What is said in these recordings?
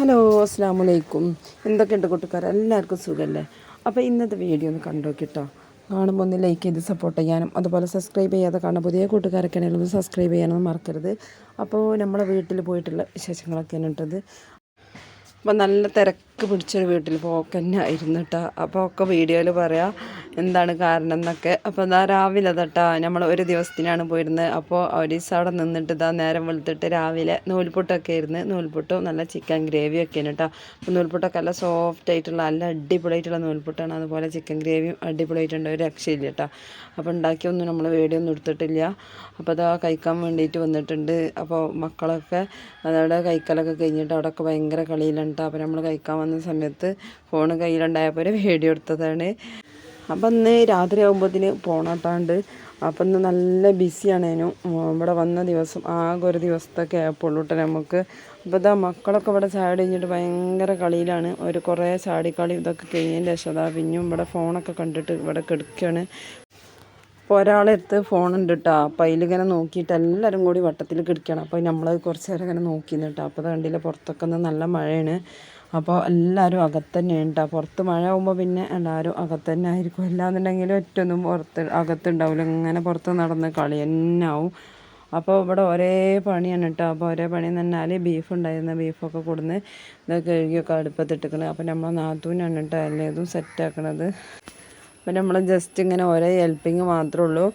Hello അസ്സാം വലൈക്കും എന്തൊക്കെയുണ്ട് കൂട്ടുകാർ എല്ലാവർക്കും സുഖമല്ലേ അപ്പോൾ ഇന്നത്തെ വീഡിയോ ഒന്ന് കണ്ടോ കേട്ടോ കാണുമ്പോൾ ഒന്ന് ലൈക്ക് ചെയ്ത് സപ്പോർട്ട് ചെയ്യാനും അതുപോലെ സബ്സ്ക്രൈബ് ചെയ്യാതെ കാണുന്ന പുതിയ കൂട്ടുകാരൊക്കെ ആണെങ്കിലും ഒന്ന് സബ്സ്ക്രൈബ് ചെയ്യാനൊന്നും മറക്കരുത്. അപ്പോൾ നമ്മളെ വീട്ടിൽ പോയിട്ടുള്ള വിശേഷങ്ങളൊക്കെയാണ് ഇട്ടത്. അപ്പോൾ നല്ല തിരക്ക് പിടിച്ചൊരു വീട്ടിൽ പോക്ക് തന്നെ ആയിരുന്നു കേട്ടോ അപ്പോൾ ഒക്കെ വീഡിയോയിൽ പറയാം എന്താണ് കാരണം എന്നൊക്കെ. അപ്പോൾ ഇതാ രാവിലെ തട്ടാ നമ്മൾ ഒരു ദിവസത്തിനാണ് പോയിരുന്നത് അപ്പോൾ ഒരു അവിടെ നിന്നിട്ട് ഇതാ നേരം വെളുത്തിട്ട് രാവിലെ നൂൽപുട്ടൊക്കെ ആയിരുന്നു. നൂൽപുട്ടും നല്ല ചിക്കൻ ഗ്രേവിയൊക്കെയാണ് കേട്ടോ അപ്പോൾ നൂൽപുട്ടൊക്കെ നല്ല സോഫ്റ്റ് ആയിട്ടുള്ള നല്ല അടിപൊളിയായിട്ടുള്ള നൂൽപുട്ടാണ്. അതുപോലെ ചിക്കൻ ഗ്രേവിയും അടിപൊളിയായിട്ടുണ്ട്. ഒരു രക്ഷയില്ല കേട്ടോ അപ്പോൾ ഉണ്ടാക്കിയൊന്നും നമ്മൾ വീഡിയോ ഒന്നും എടുത്തിട്ടില്ല. അപ്പോൾ അതാ കഴിക്കാൻ വേണ്ടിയിട്ട് വന്നിട്ടുണ്ട്. അപ്പോൾ മക്കളൊക്കെ അതവിടെ കഴിക്കലൊക്കെ കഴിഞ്ഞിട്ട് അവിടെയൊക്കെ ഭയങ്കര കളിയിലുണ്ട് അപ്പോൾ നമ്മൾ കഴിക്കാൻ വന്ന സമയത്ത് ഫോൺ കയ്യിലുണ്ടായപ്പോൾ വീഡിയോ എടുത്തതാണ്. അപ്പം ഇന്ന് രാത്രി ആകുമ്പോഴത്തേന് പോണാട്ടാണ്ട് അപ്പം ഇന്ന് നല്ല ബിസിയാണേനും ഇവിടെ വന്ന ദിവസം ആകെ ഒരു ദിവസത്തെ ക്യാപ്പുള്ളൂ കേട്ടോ നമുക്ക്. അപ്പോൾ ഇതാ മക്കളൊക്കെ ഇവിടെ ചാടി കഴിഞ്ഞിട്ട് ഭയങ്കര കളിയിലാണ്. ഒരു കുറേ ചാടിക്കളി ഇതൊക്കെ കഴിഞ്ഞതിന്റെ ശേഷം അതാ പിന്നെയും ഇവിടെ ഫോണൊക്കെ കണ്ടിട്ട് ഇവിടെ കിടക്കുകയാണ് അപ്പോൾ ഒരാളെടുത്ത് ഫോണുണ്ട് കേട്ടോ അപ്പോൾ അതിലിങ്ങനെ നോക്കിയിട്ട് എല്ലാവരും കൂടി വട്ടത്തിൽ കിടക്കണം. അപ്പോൾ നമ്മൾ കുറച്ച് നേരം ഇങ്ങനെ നോക്കി കേട്ടോ അപ്പോൾ അത് കണ്ടില്ല പുറത്തൊക്കെ നല്ല മഴയാണ്. അപ്പോൾ എല്ലാവരും അകത്ത് തന്നെ കേട്ടോ പുറത്ത് മഴ ആകുമ്പോൾ പിന്നെ എല്ലാവരും അകത്ത് തന്നെ ആയിരിക്കും അല്ലാന്നുണ്ടെങ്കിൽ ഒറ്റൊന്നും പുറത്ത് അകത്തുണ്ടാവില്ല ഇങ്ങനെ പുറത്ത് നടന്ന് കളി തന്നെ ആവും. അപ്പോൾ ഇവിടെ ഒരേ പണിയാണ് കേട്ടോ അപ്പോൾ ഒരേ പണി എന്ന് പറഞ്ഞാൽ ബീഫ് ഉണ്ടായിരുന്ന ബീഫൊക്കെ കൊടുന്ന് ഇത് കഴുകിയൊക്കെ അടുപ്പത്തിട്ടിക്കണത് അപ്പോൾ നമ്മൾ നാത്തൂനാണ് കേട്ടോ എല്ലാതും സെറ്റാക്കണത് അപ്പോൾ നമ്മൾ ജസ്റ്റ് ഇങ്ങനെ ഒരേ ഹെൽപ്പിങ് മാത്രമേ ഉള്ളൂ.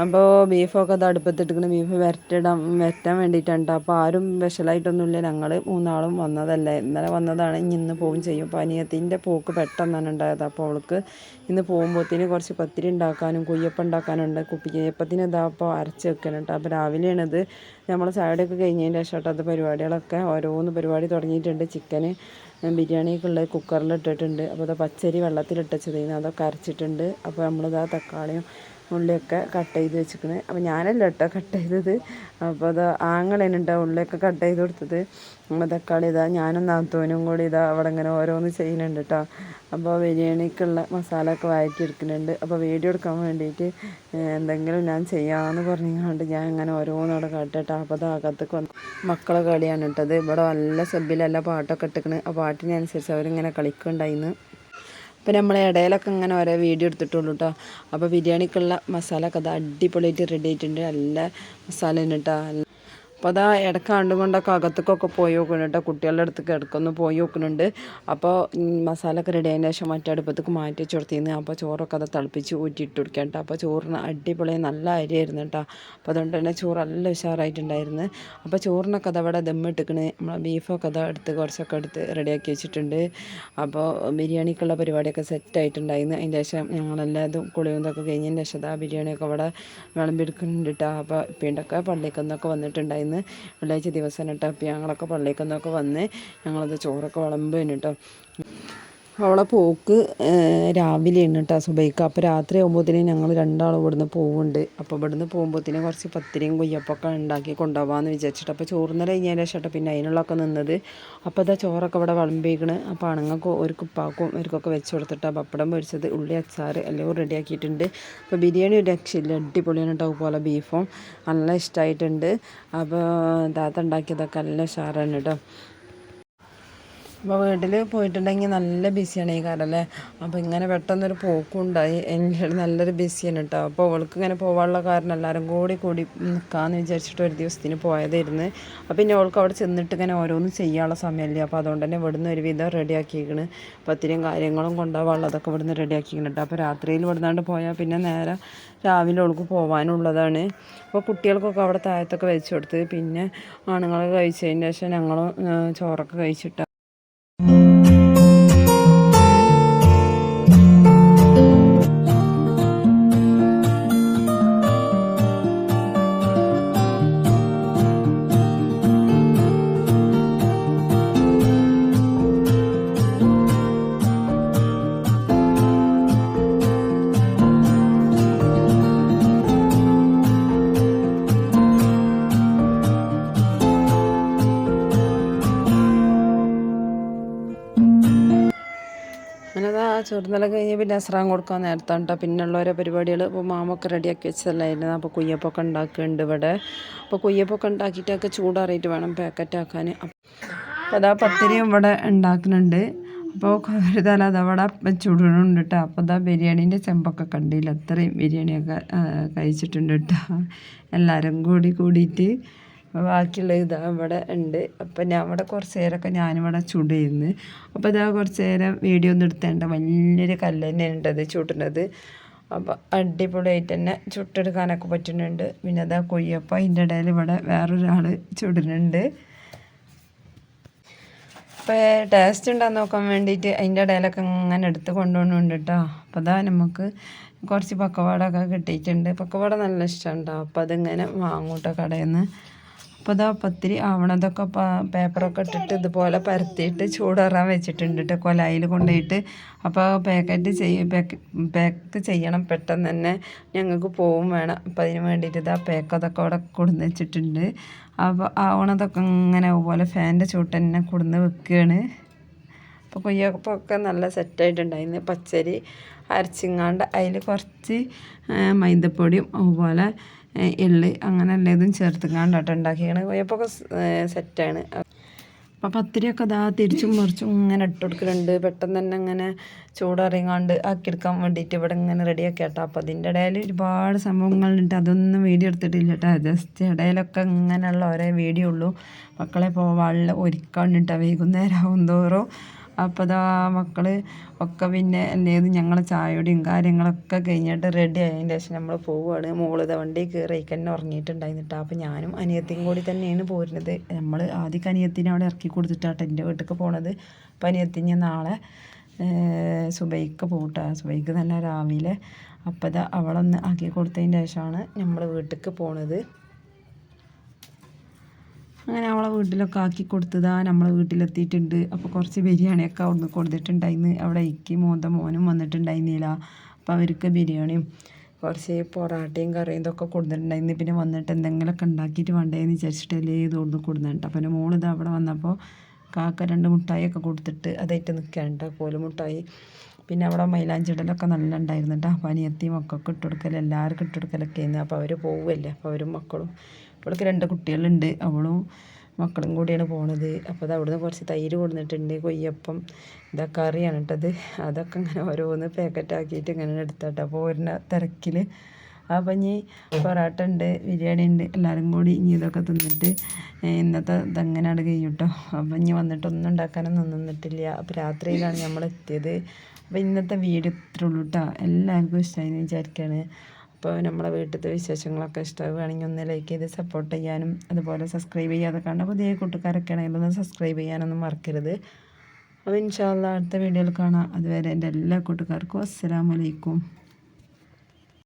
അപ്പോൾ ബീഫൊക്കെ അത് അടുപ്പത്തിട്ടിരിക്കുന്ന ബീഫ് വരട്ടിടാൻ വരട്ടാൻ വേണ്ടിയിട്ടാണ് കേട്ടോ അപ്പോൾ ആരും സ്പെഷ്യലായിട്ടൊന്നുമില്ല ഞങ്ങൾ മൂന്നാളും വന്നതല്ലേ. ഇന്നലെ വന്നതാണ്. ഇനി ഇന്ന് പോവും ചെയ്യും. അപ്പോൾ അനിയത്തിന്റെ പോക്ക് പെട്ടെന്നാണ് ഉണ്ടായത്. അപ്പോൾ അവൾക്ക് ഇന്ന് പോകുമ്പോഴത്തേന് കുറച്ച് പത്തിരി ഉണ്ടാക്കാനും കുയ്യപ്പം ഉണ്ടാക്കാനുണ്ട്. കുപ്പിയപ്പത്തിന് ഇതാ അപ്പോൾ അരച്ച് വെക്കണം കേട്ടോ അപ്പോൾ രാവിലെയാണിത്. നമ്മൾ സൈഡൊക്കെ കഴിഞ്ഞതിന്റെ ശേഷം അത് പരിപാടികളൊക്കെ ഓരോന്ന് പരിപാടി തുടങ്ങിയിട്ടുണ്ട്. ചിക്കന് ബിരിയാണിക്കുള്ള കുക്കറിൽ ഇട്ടിട്ടുണ്ട്. അപ്പോൾ അത് പച്ചരി വെള്ളത്തിലിട്ടച്ചതേന്ന്. അതൊക്കെ അരച്ചിട്ടുണ്ട്. അപ്പോൾ നമ്മളിതാ തക്കാളിയും ഉള്ളിയൊക്കെ കട്ട് ചെയ്ത് വെച്ചിരിക്കുന്നത് അപ്പോൾ ഞാനല്ല കേട്ടോ കട്ട് ചെയ്തത്. അപ്പോൾ അത് ആങ്ങളേനുണ്ടോ ഉള്ളിയൊക്കെ കട്ട് ചെയ്ത് കൊടുത്തത്. അപ്പോൾ തക്കാളി ഇതാ ഞാനും നാത്തോനും കൂടി ഇതാ അവിടെ ഇങ്ങനെ ഓരോന്ന് ചെയ്യുന്നുണ്ട് കേട്ടോ അപ്പോൾ ബിരിയാണിക്കുള്ള മസാല ഒക്കെ വഴറ്റിയെടുക്കുന്നുണ്ട് അപ്പോൾ വീഡിയോ എടുക്കാൻ വേണ്ടിയിട്ട് എന്തെങ്കിലും ഞാൻ ചെയ്യാമെന്ന് പറഞ്ഞുകൊണ്ട് ഞാൻ ഇങ്ങനെ ഓരോന്നും അവിടെ കാട്ടട്ടോ അപ്പോൾ അത് അകത്തേക്ക് വന്ന് മക്കളെ കളിയാണ് ഇട്ടത് ഇവിടെ നല്ല സബ്ബിലല്ല പാട്ടൊക്കെ ഇട്ടിക്കണ് ആ പാട്ടിനനുസരിച്ച് അവരിങ്ങനെ കളിക്കുന്നുണ്ടായിന്ന് അപ്പോൾ നമ്മൾ ഇടയിലൊക്കെ ഇങ്ങനെ ഓരോ വീഡിയോ എടുത്തിട്ടുള്ളൂ കേട്ടോ അപ്പോൾ ബിരിയാണിക്കുള്ള മസാല അത് അടിപൊളിയായിട്ട് റെഡി ആയിട്ടുണ്ട്. നല്ല മസാല കേട്ടോ അപ്പോൾ അതാ ഇടയ്ക്ക് കണ്ടും കൊണ്ടൊക്കെ അകത്തേക്കൊക്കെ പോയി നോക്കുന്നുണ്ട് കേട്ടോ. കുട്ടികളുടെ അടുത്തേക്ക് ഇടയ്ക്കൊന്ന് പോയി നോക്കുന്നുണ്ട്. അപ്പോൾ മസാല ഒക്കെ റെഡി ആയതിന് ശേഷം മറ്റേ അടുപ്പത്തേക്ക് മാറ്റി ചുരത്തിന്ന് അപ്പോൾ ചോറൊക്കെ അത് തിളപ്പിച്ച് ഊറ്റിയിട്ട് കൊടുക്കാം കേട്ടോ. അപ്പോൾ ചോറിന് അടിപൊളി നല്ല അരിയായിരുന്നു കേട്ടോ. അപ്പോൾ അതുകൊണ്ട് തന്നെ ചോറ് നല്ല ഉഷാറായിട്ടുണ്ടായിരുന്നു. അപ്പോൾ ചോറിനൊക്കെ അത് അവിടെ ദമ്മിട്ടിക്കണ് നമ്മളെ ബീഫൊക്കെ അത് എടുത്ത് കുറച്ചൊക്കെ എടുത്ത് റെഡിയാക്കി വെച്ചിട്ടുണ്ട്. അപ്പോൾ ബിരിയാണിക്കുള്ള പരിപാടിയൊക്കെ സെറ്റായിട്ടുണ്ടായിരുന്നു അതിന്റെ ശേഷം ഞങ്ങളെല്ലാതും കുളിയും ഇതൊക്കെ ശേഷം ആ ബിരിയാണിയൊക്കെ അവിടെ വിളമ്പെടുക്കുന്നുണ്ട് കേട്ടോ. അപ്പോൾ പിണ്ടൊക്കെ പള്ളിക്കൊന്നൊക്കെ വന്നിട്ടുണ്ടായിരുന്നു. വെള്ളിയാഴ്ച ദിവസം കേട്ടോ അപ്പം ഞങ്ങളൊക്കെ പള്ളിക്കൊന്നൊക്കെ വന്ന് ഞങ്ങളത് ചോറൊക്കെ വിളമ്പുന്നു കേട്ടോ അവളെ പോക്ക് രാവിലെയാണ് കേട്ടോ സുബൈക്ക്. അപ്പോൾ രാത്രി ആകുമ്പോഴത്തേനും ഞങ്ങൾ രണ്ടാളും ഇവിടുന്ന് പോകുന്നുണ്ട് അപ്പോൾ ഇവിടുന്ന് പോകുമ്പോഴത്തേനും കുറച്ച് പത്തിരിയും കൊയ്യപ്പൊക്കെ ഉണ്ടാക്കി കൊണ്ടുപോകാമെന്ന് വിചാരിച്ചിട്ട്. അപ്പോൾ ചോറുന്നര കഴിഞ്ഞതിന് ശേഷം പിന്നെ അതിനുള്ളൊക്കെ നിന്നത്. അപ്പോൾ അതാ ചോറൊക്കെ ഇവിടെ വിളമ്പിക്കണ് അപ്പോൾ അണങ്ങൾക്ക് ഒരു കുപ്പാക്കും അവർക്കൊക്കെ വെച്ച് കൊടുത്തിട്ട് പപ്പടം പൊരിച്ചത് ഉള്ളി അച്ചാർ എല്ലാം റെഡിയാക്കിയിട്ടുണ്ട് അപ്പോൾ ബിരിയാണി ഒരു രക്ഷയില്ല. അടിപൊളിയാണ് കേട്ടോ പോലെ ബീഫും നല്ല ഇഷ്ടമായിട്ടുണ്ട് അപ്പോൾ താത്ത ഉണ്ടാക്കിയതൊക്കെ നല്ല ഉഷാറാണ് കേട്ടോ അപ്പോൾ വീട്ടിൽ പോയിട്ടുണ്ടെങ്കിൽ നല്ല ബിസിയാണ് ഈ കാരല്ലേ അപ്പോൾ ഇങ്ങനെ പെട്ടെന്നൊരു പോക്കുണ്ടായി. എന്റെ നല്ലൊരു ബിസിയാണ് കേട്ടോ അപ്പോൾ അവൾക്ക് ഇങ്ങനെ പോകാനുള്ള കാരണം എല്ലാവരും കൂടി കൂടി നിൽക്കാമെന്ന് വിചാരിച്ചിട്ട് ഒരു ദിവസത്തിന് പോയതായിരുന്നു. അപ്പോൾ പിന്നെ അവൾക്ക് അവിടെ ചെന്നിട്ട് ഇങ്ങനെ ഓരോന്നും ചെയ്യാനുള്ള സമയമില്ല അപ്പോൾ അതുകൊണ്ട് തന്നെ ഇവിടുന്ന് ഒരുവിധം റെഡിയാക്കിയിരിക്കണ് പത്തിരിയും കാര്യങ്ങളും കൊണ്ടുപോകാനുള്ളതൊക്കെ ഇവിടുന്ന് റെഡിയാക്കിയിരിക്കണം കേട്ടോ അപ്പോൾ രാത്രിയിൽ ഇവിടുന്നാണ്ട് പോയാൽ പിന്നെ നേരെ രാവിലെ അവൾക്ക് പോകാനുള്ളതാണ് അപ്പോൾ കുട്ടികൾക്കൊക്കെ അവിടെ താഴത്തൊക്കെ വെച്ച് കൊടുത്ത് പിന്നെ ആണുങ്ങളൊക്കെ കഴിച്ചതിന് ശേഷം ഞങ്ങളും ചോറൊക്കെ കഴിച്ചിട്ട് അതാ കഴിഞ്ഞ് പിന്നെ അസ്രാം കൊടുക്കാൻ നേരത്താണ് കേട്ടോ പിന്നെയുള്ള ഓരോ പരിപാടികൾ ഇപ്പോൾ മാമൊക്കെ റെഡിയാക്കി വെച്ചതല്ലായിരുന്നു? അപ്പോൾ കുയ്യപ്പൊക്കെ ഉണ്ടാക്കുന്നുണ്ട് ഇവിടെ. അപ്പോൾ കുയ്യപ്പൊക്കെ ഉണ്ടാക്കിയിട്ടൊക്കെ ചൂടാറിയിട്ട് വേണം പാക്കറ്റ് ആക്കാൻ. അപ്പോൾ അതാ പത്തിരിയും ഇവിടെ ഉണ്ടാക്കുന്നുണ്ട്. അപ്പോൾ ഒരു തല അതവിടെ ചുടുന്നുണ്ട് കേട്ടോ അപ്പോൾ അതാ ബിരിയാണീന്റെ ചെമ്പൊക്കെ കണ്ടില്ല. അത്രയും ബിരിയാണിയൊക്കെ കഴിച്ചിട്ടുണ്ട് കേട്ടോ എല്ലാവരും കൂടി കൂടിയിട്ട് അപ്പോൾ ബാക്കിയുള്ള ഇതാ അവിടെ ഉണ്ട്. അപ്പം ഞാൻ ഇവിടെ കുറച്ച് നേരമൊക്കെ ഞാനിവിടെ ചുടുന്നു അപ്പോൾ ഇതാ കുറച്ച് നേരം വീഡിയോ ഒന്നും എടുത്തേണ്ട. വലിയൊരു കല്ല് തന്നെയാണ് ഉണ്ടത് ചുടുന്നത്. അപ്പോൾ അടിപൊളിയായിട്ട് തന്നെ ചുട്ടെടുക്കാനൊക്കെ പറ്റുന്നുണ്ട്. പിന്നെ അതാ കൊയ്യപ്പം. അതിന്റെ ഇടയിൽ ഇവിടെ വേറൊരാൾ ചുടുന്നുണ്ട്. അപ്പോൾ ടേസ്റ്റ് ഉണ്ടാകാൻ നോക്കാൻ വേണ്ടിയിട്ട് അതിന്റെ ഇടയിലൊക്കെ ഇങ്ങനെ എടുത്ത് കൊണ്ടുപോകുന്നുണ്ട് കേട്ടോ അപ്പോൾ അതാ നമുക്ക് കുറച്ച് പക്കവാടൊക്കെ കിട്ടിയിട്ടുണ്ട്. പക്കവാട നല്ല ഇഷ്ടമുണ്ടാവും അപ്പോൾ അതിങ്ങനെ വാങ്ങൂട്ടോ കടയിൽ നിന്ന് അപ്പോൾ അതാ പത്തിരി ആവണതൊക്കെ പേപ്പറൊക്കെ ഇട്ടിട്ട് ഇതുപോലെ പരത്തിയിട്ട് ചൂടാറാൻ വെച്ചിട്ടുണ്ട് കേട്ടോ കൊലായിൽ കൊണ്ടുപോയിട്ട് അപ്പോൾ പാക്കറ്റ് ചെയ്യ പാക്ക് ചെയ്യണം പെട്ടെന്ന് തന്നെ ഞങ്ങൾക്ക് പോവും വേണം. അപ്പോൾ അതിന് വേണ്ടിയിട്ട് ഇതാ പാക്ക് അതൊക്കെ അവിടെ കൊടുന്ന് വെച്ചിട്ടുണ്ട്. അപ്പോൾ ആവണതൊക്കെ ഇങ്ങനെ പോലെ ഫാന്റെ ചൂട്ട് തന്നെ കൊടുന്ന് വെക്കുകയാണ് അപ്പോൾ കൊയ്യപ്പൊക്കെ നല്ല സെറ്റായിട്ടുണ്ടായിരുന്നു പച്ചരി അരച്ചിങ്ങാണ്ട് അതിൽ കുറച്ച് മൈദപ്പൊടിയും അതുപോലെ എള്ള് അങ്ങനെ എല്ലാതും ചേർത്തുങ്ങാണ്ടാട്ടോ ഉണ്ടാക്കിയാണ്. കൊയ്യപ്പൊക്കെ സെറ്റാണ്. അപ്പം പത്തിരിയൊക്കെ അതാ തിരിച്ചും മറിച്ചും ഇങ്ങനെ ഇട്ട് കൊടുക്കലുണ്ട് പെട്ടെന്ന് തന്നെ ഇങ്ങനെ ചൂടറിയാണ്ട് ആക്കിയെടുക്കാൻ വേണ്ടിയിട്ട് ഇവിടെ ഇങ്ങനെ റെഡിയാക്കി കേട്ടോ അപ്പോൾ അതിന്റെ ഇടയിൽ ഒരുപാട് സംഭവങ്ങളുണ്ട്. അതൊന്നും വീഡിയോ എടുത്തിട്ടില്ല കേട്ടോ. ജസ്റ്റ് ഇടയിലൊക്കെ ഇങ്ങനെയുള്ള ഓരോ വീഡിയോ ഉള്ളൂ. മക്കളെ ഇപ്പോൾ വെള്ളം കേട്ടോ. വൈകുന്നേരം ആവും തോറും. അപ്പോൾ ഇതാ മക്കൾ ഒക്കെ പിന്നെ എല്ലേത് ഞങ്ങൾ ചായയുടെയും കാര്യങ്ങളൊക്കെ കഴിഞ്ഞിട്ട് റെഡി ആയതിന് ശേഷം നമ്മൾ പോവുകയാണ് മോളിത വണ്ടി കയറി തന്നെ ഉറങ്ങിയിട്ടുണ്ടായിരുന്നിട്ട്. അപ്പോൾ ഞാനും അനിയത്തിയും കൂടി തന്നെയാണ് പോരുന്നത്. നമ്മൾ ആദ്യം അനിയത്തിനെ അവിടെ ഇറക്കി കൊടുത്തിട്ടാട്ടോ എന്റെ വീട്ടിലേക്ക് പോണത്. അപ്പോൾ അനിയത്തിനെ നാളെ സുബൈക്ക് പോകട്ടെ സുബൈക്ക് തന്നെ രാവിലെ. അപ്പോൾ ഇതാ അവളൊന്ന് ആക്കി കൊടുത്തതിന് ശേഷമാണ് നമ്മൾ വീട്ടിലേക്ക് പോണത്. അങ്ങനെ അവളെ വീട്ടിലൊക്കെ ആക്കി കൊടുത്തതാ. നമ്മളെ വീട്ടിലെത്തിയിട്ടുണ്ട്. അപ്പോൾ കുറച്ച് ബിരിയാണിയൊക്കെ അവിടുന്ന് കൊടുത്തിട്ടുണ്ടായിന്ന്. അവിടെ ഇക്കി മോന്ത മോനും വന്നിട്ടുണ്ടായിരുന്നില്ല. അപ്പോൾ അവർക്ക് ബിരിയാണിയും കുറച്ച് പൊറാട്ടയും കറിയും ഇതൊക്കെ കൊടുത്തിട്ടുണ്ടായിരുന്നു. പിന്നെ വന്നിട്ട് എന്തെങ്കിലുമൊക്കെ ഉണ്ടാക്കിയിട്ട് വേണ്ടേന്ന് വിചാരിച്ചിട്ടല്ലേ ഇത് കൊടുത്ത് കൊടുക്കുന്നുണ്ട് അപ്പം എന്റെ മോളിത് അവിടെ വന്നപ്പോൾ കാക്ക രണ്ട് മുട്ടായിയൊക്കെ കൊടുത്തിട്ട് അതായിട്ട് നിൽക്കാനുണ്ട് കോൽ മുട്ടായി പിന്നെ അവിടെ മൈലാഞ്ചിടലൊക്കെ നല്ല ഉണ്ടായിരുന്നു കേട്ടോ അപ്പോൾ അനിയത്തിയും മക്കൾക്ക് ഇട്ട് കൊടുക്കൽ എല്ലാവർക്കും ഇട്ട് കൊടുക്കലൊക്കെ ആയിരുന്നു. അപ്പോൾ അവർ പോവുമല്ലേ അപ്പോൾ അവരും മക്കളും ഇവൾക്ക് രണ്ട് കുട്ടികളുണ്ട്. അവളും മക്കളും കൂടിയാണ് പോണത്. അപ്പോൾ അത് അവിടുന്ന് കുറച്ച് തൈര് കൊടുത്തിട്ടുണ്ട് കൊയ്യപ്പം ഇതാ കറിയാണ് കേട്ടത് അതൊക്കെ ഇങ്ങനെ ഓരോന്ന് പാക്കറ്റ് ആക്കിയിട്ട് ഇങ്ങനെ എടുത്തോട്ടെ. അപ്പോൾ ഒരു തിരക്കിൽ അപ്പം ഇനി പൊറാട്ട ഉണ്ട് ബിരിയാണി ഉണ്ട്. എല്ലാവരും കൂടി ഇനി ഇതൊക്കെ തിന്നിട്ട് ഇന്നത്തെ ഇതങ്ങനെയാണ് കഴിയും കേട്ടോ അപ്പം ഇനി വന്നിട്ട് ഒന്നും ഉണ്ടാക്കാനൊന്നും നിന്നിട്ടില്ല. അപ്പോൾ രാത്രിയിലാണ് നമ്മൾ എത്തിയത് അപ്പോൾ ഇന്നത്തെ വീഡിയോ ഇത്രേ ഉള്ളൂ കേട്ടോ എല്ലാവർക്കും ഇഷ്ടമായി വിചാരിക്കുകയാണ് അപ്പോൾ നമ്മളെ വീട്ടിലത്തെ വിശേഷങ്ങളൊക്കെ ഇഷ്ടമാവുകയാണെങ്കിൽ ഒന്ന് ലൈക്ക് ചെയ്ത് സപ്പോർട്ട് ചെയ്യാനും അതുപോലെ സബ്സ്ക്രൈബ് ചെയ്യാതെ കണ്ട പുതിയ കൂട്ടുകാരൊക്കെ ആണെങ്കിൽ ഒന്ന് സബ്സ്ക്രൈബ് ചെയ്യാനൊന്നും മറക്കരുത്. അപ്പോൾ ഇൻഷാല്ല അടുത്ത വീഡിയോയിൽ കാണാം. അതുവരെ എന്റെ എല്ലാ കൂട്ടുകാർക്കും അസ്സലാമലൈക്കും